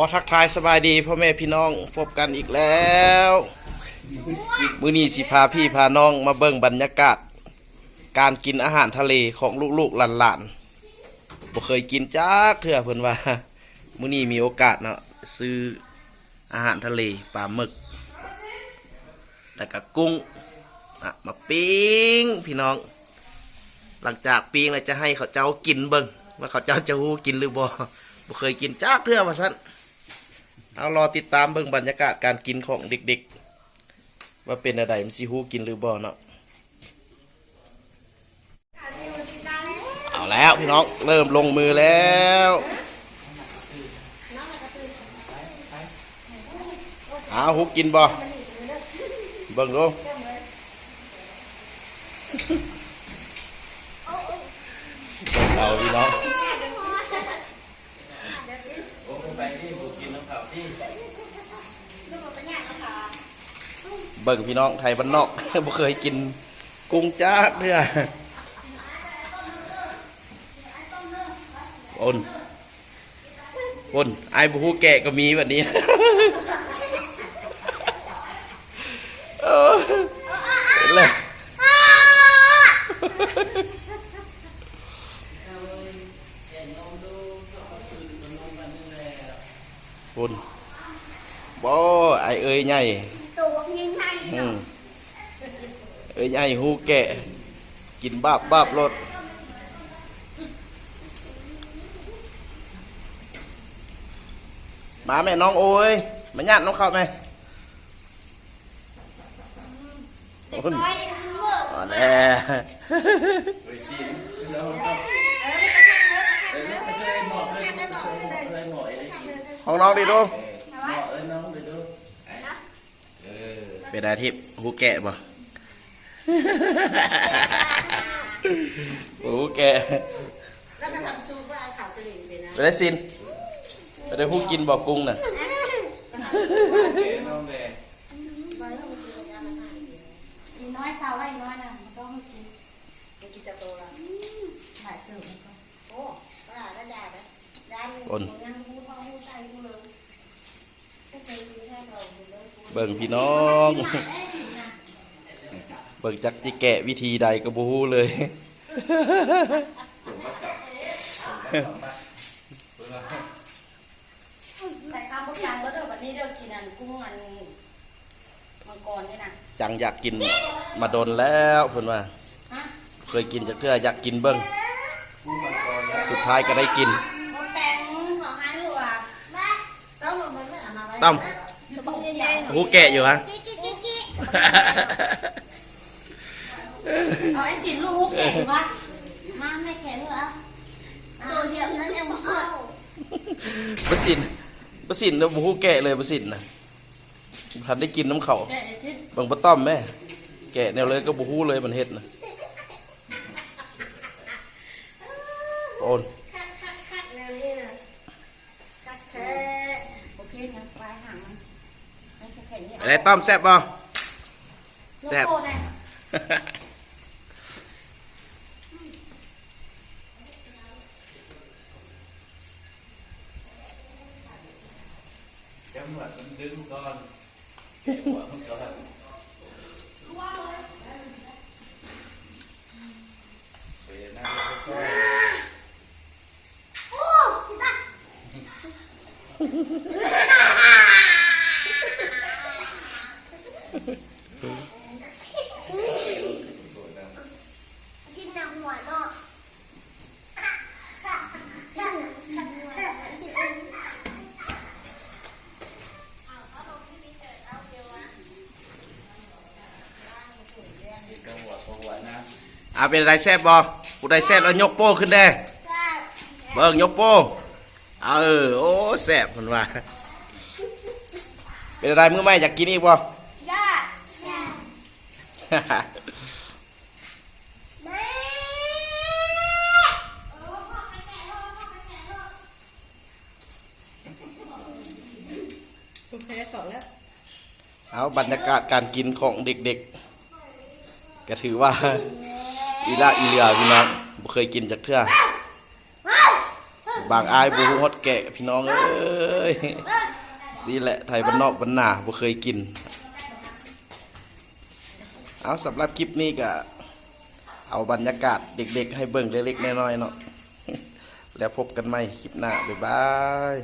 อทักทายสบายดีพ่อแม่พี่น้องพบกันอีกแล้วมื้อนี้สิพาพี่พาน้องมาเบิ่งบรรยากาศ การกินอาหารทะเลของลูกๆหลานๆบ่เคยกินจักเทื่อเพิ่นว่ามื้อนี้มีโอกาสเนาะซื้ออาหารทะเลปลาหมึกแล้วก็กุ้งอะมาปิ้งพี่น้อง หลังจากปิ้งแล้วจะให้เขาเจ้ากินเบิ่งว่าเขาเจ้าจะฮู้กินหรือบ่บ่เคยกินจักเทื่อว่าซั่น เอารอติดตามเบิ่งบรรยากาศการกินของเด็กๆ ว่าเป็นอะไรมันสิฮู้กินหรือบ่เนาะเอาแล้วพี่น้องเริ่มลงมือแล้วเอาฮุกกินบ่เบิ่งดูเอาพี่น้อง เบิ่งพี่น้องไทยบ้านนอกบ่เคยกินกุ้งจ้าเด้ออ้นอ้นไอ้บุหูแกะก็มีแบบนี้เออเห็นเลย อ้นบ่ไอเอ้ยใหญ่ตัวยิงให้อืมเอ้ยใหญ่หูแกะ กินบาบบาบรถมาแม่น้องโอ้ยมาญาติน้องเข้าไหมเด็กน้อยทั้งหมดอ๋อแน่ ของน้องดีดูเป็นอาทิตย์หูแกะบ่หูแกะไปได้สินไปได้หูกินบ่กุ้งน่ะ อีน้อยสาวไอ้น้อยน่ะมันต้องให้กิน ไปกินจะโตแล้ว ถ่ายเสิร์ฟมันก็ โอ้ปลาได้ยาไหม ยาอ้นยังพูดพ่อพูดใจกูเลยก็เคยมีให้เราอยู่เลยเบิ่งพี่น้อง เบิ่งจักจิแกะวิธีใดก็บ่ฮู้เลยใส่ข้าวพวกจานก็เด้อวันนี้เด้อกินอันกุ้งอันมังกรนี่นะจังอยากกินมาโดนแล้วเพิ่นว่า ฮะ เคยกินจักเทื่ออยากกินเบิ่ง สุดท้ายก็ได้กิน มดแปงขอให้ลูกอะต้องมันไม่เอามาไว้ ต้อมบอกใหญ่หูแกะอยู่ฮะกิ๊กกิ๊กกิ๊กกิ๊กเอาไอ้สินลูกฮุกเก่งวะมาไม่แข็งเหรอตัวเดียวนั้นยังไม่พอประสินประสินน่ะบ่ฮู้แกะเลยประสินน่ะทันได้กินน้ำเขาแก่ไอ้สินเบิ่งบ่ต้อมแม่ แกะแนวเลยก็บ่ฮู้เลยมันเฮ็ดน่ะโอน คัดคัดคัดแนวนี้นะคัดแท้โอเคนะปลายหางมัน ไม่แข็งเนี่ยอะไรต้อมแซ่บบ่ แซ่บ ย กโป้นะจังหวะมันดึงก่อนเก็บหัวมันก่อนเปลี่ยนหน้าไปก่อนโอ้ชิตากินหนังหัวเนาะอ่าเป็นไรแซ่บบ่ผู้ใดแซ่บแล้วยกโป้ขึ้นแน่เบิ่งยกโป้เออโอ้แซ่บเพิ่นว่าเป็นอะไรมือใหม่อยากกินอีกบ่ เคสองแล้ว เอาบรรยากาศการกินของเด็กๆ ก็ถือว่า อีละอีเหลือพี่น้องบ่เคยกินจากเทื่อบางอายบ่ฮู้ฮอดแกะพี่น้องเอ้ยสิแหละไทยบ้านนอกบ้านนาบ่เคยกิน เอาสำหรับคลิปนี้ก็เอาบรรยากาศเด็กๆ ให้เบิ่งเล็กๆน้อยๆเนาะแล้วพบกันใหม่คลิปหน้าบ๊ายบาย